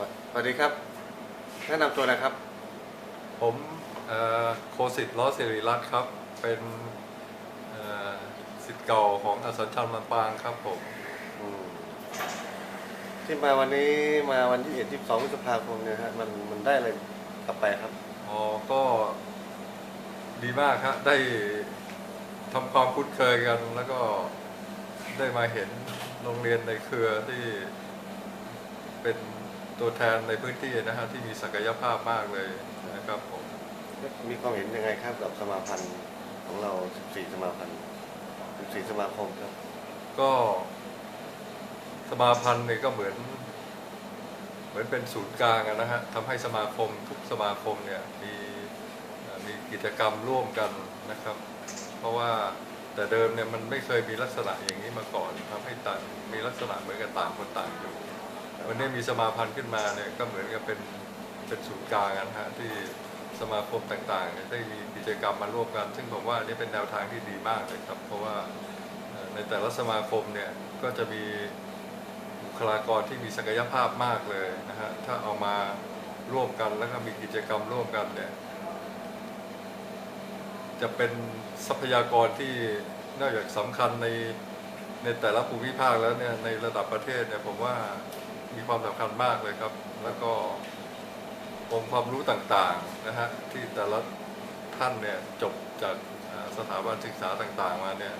สวัสดีครับ แนะนำตัวหนะครับ ผมเอ่อโคสิตล้อสิริรัตน์ครับ เป็นเอ่อสิทธิ์เก่าของอสัญชัญลำปางครับผม อืมที่มาวันนี้มาวันที่เอ็ดที่สองพฤษภาคมเนี่ยฮะมันมันได้อะไรกลับไปครับอ๋อก็ดีมากครับได้ทำความคุ้นเคยกัน แล้วก็ได้มาเห็นโรงเรียนในเครือที่เป็น ตัวแทนในพื้นที่นะฮะที่มีศักยภาพมากเลยนะครับผมมีความเห็นยังไงครับกับสมาพันธ์ของเรา 14 สมาพันธ์ 14 สมาคมครับ ก็สมาพันธ์เนี่ยก็เหมือน เหมือนเป็นศูนย์กลางอะนะฮะทำให้สมาคมทุกสมาคมเนี่ยมีเอ่อมีกิจกรรมร่วมกันนะครับ เพราะว่าแต่เดิมเนี่ยมันไม่เคยมีลักษณะอย่างนี้มาก่อนทำให้ต่างมีลักษณะเหมือนกับต่างคนต่างอยู่ วันนี้มีสมาพันธ์ขึ้นมาเนี่ยก็เหมือนกับเป็นเป็นศูนย์กลางนะฮะที่สมาคมต่างๆเนี่ยได้มีกิจกรรมมาร่วมกัน ซึ่งผมว่านี่เป็นแนวทางที่ดีมากเลยครับ เพราะว่าในแต่ละสมาคมเนี่ยก็จะมีบุคลากรที่มีศักยภาพมากเลยนะฮะถ้าเอามาร่วมกันแล้วก็มีกิจกรรมร่วมกันเนี่ยจะเป็นทรัพยากรที่นอกจากสำคัญในในแต่ละภูมิภาคแล้วเนี่ยในระดับประเทศเนี่ยผมว่า มีความสำคัญมากเลยครับ แล้วก็องค์ความรู้ต่างๆนะฮะที่แต่ละท่านเนี่ยจบจากอ่าสถาบันศึกษาต่างๆมาเนี่ย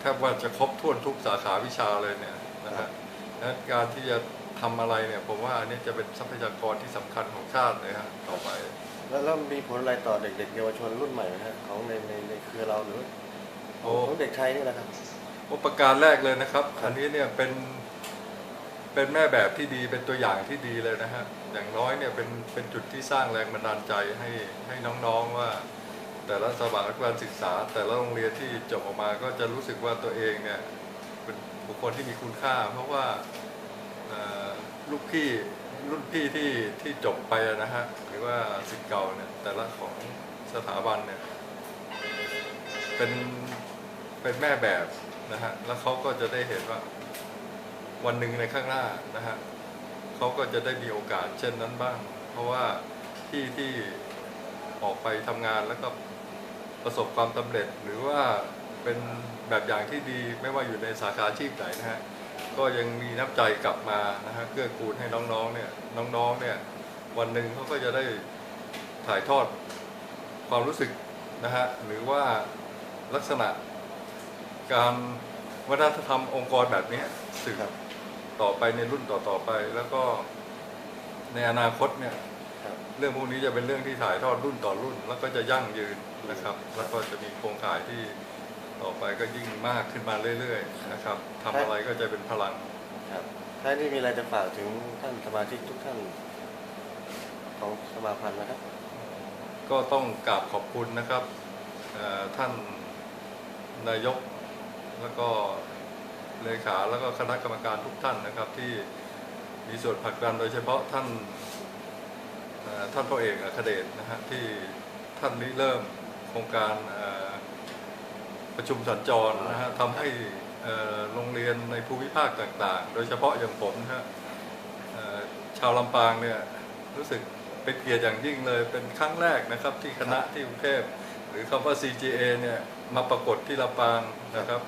แทบว่าจะครบถ้วนทุกสาขาวิชาเลยเนี่ยนะฮะและการที่จะทำอะไรเนี่ยผมว่าอันนี้จะเป็นทรัพยากรที่สำคัญของชาติเลยฮะต่อไป แล้วแล้วมีผลอะไรต่อเด็กๆเยาวชนรุ่นใหม่ไหมฮะของในในในเครือเราหรือโอ้ของเด็กไทยนี่แหละครับว่าประการแรกเลยนะครับ อันนี้เนี่ยเป็น เป็นแม่แบบที่ดีเป็นตัวอย่างที่ดีเลยนะฮะอย่างน้อยเนี่ยเป็นเป็นจุดที่สร้างแรงบันดาลใจให้ให้น้องๆว่า แต่ละสถาบันการศึกษา แต่ละโรงเรียนที่จบออกมาก็จะรู้สึกว่าตัวเองเนี่ยเป็นบุคคลที่มีคุณค่า เพราะว่าลูกพี่รุ่นพี่ที่ที่จบไปนะฮะหรือว่าสิทธิ์เก่าเนี่ยแต่ละของสถาบันเนี่ยเป็นเป็นแม่แบบนะฮะแล้วเขาก็จะได้เห็นว่า วันหนึ่งในข้างหน้านะฮะเขาก็จะได้มีโอกาสเช่นนั้นบ้าง เพราะว่าที่ที่ออกไปทำงานแล้วก็ประสบความสำเร็จหรือว่าเป็นแบบอย่างที่ดีไม่ว่าอยู่ในสาขาอาชีพไหนนะฮะก็ยังมีน้ำใจกลับมานะฮะเกื้อกูลให้น้องๆเนี่ยน้องๆเนี่ยวันหนึ่งเขาก็จะได้ถ่ายทอดความรู้สึกนะฮะหรือว่าลักษณะการวัฒนธรรมองค์กรแบบนี้สืบครับ ต่อไปในรุ่นต่อๆไป แล้วก็ในอนาคตเนี่ยครับเรื่องพวกนี้จะเป็นเรื่องที่ถ่ายทอดรุ่นต่อรุ่น แล้วก็จะยั่งยืนนะครับ แล้วก็จะมีโครงข่ายที่ต่อไปก็ยิ่งมากขึ้นมาเรื่อยๆนะครับทำอะไรก็จะเป็นพลังครับท้ายนี้มีอะไรจะฝากถึงท่านสมาชิกทุกท่านของสมาพันธ์นะครับ ก็ต้องกราบขอบคุณนะครับเอ่อท่านนายกแล้วก็ เลขาแล้วก็คณะกรรมการทุกท่านนะครับ ที่มีส่วนผลักดันโดยเฉพาะท่านท่านพ่อเอกอัคเดชนะฮะที่ท่านริเริ่มโครงการประชุมสัญจรนะฮะทำให้โรงเรียนในภูมิภาคต่างๆ โดยเฉพาะอย่างผมนะฮะชาวลำปางเนี่ยรู้สึกเป็นเกียรติอย่างยิ่งเลยเป็นครั้งแรกนะครับที่คณะที่กรุงเทพหรือคำว่า CGA เนี่ยมาปรากฏที่ลำปางนะครับ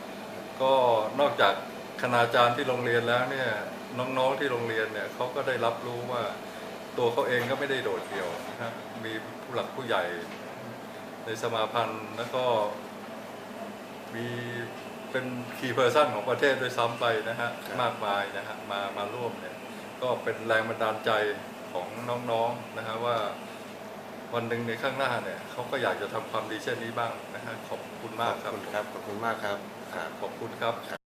ก็นอกจากคณาจารย์ที่โรงเรียนแล้วเนี่ยน้องๆที่โรงเรียนเนี่ยเขาก็ได้รับรู้ว่าตัวเขาเองก็ไม่ได้โดดเดี่ยวนะฮะมีผู้หลักผู้ใหญ่ในสมาพันธ์แล้วก็มีเป็นคีย์เพอร์ซันของประเทศด้วยซ้ำไปนะฮะครับมากมายนะฮะมามาร่วมเนี่ยก็เป็นแรงบันดาลใจของน้องๆนะฮะว่า วันหนึ่งในข้างหน้าเนี่ยเขาก็อยากจะทำความดีเช่นนี้บ้างนะฮะขอบคุณมากขครัอบบคุณครับขอบคุณมากครับครับขอบคุณครับ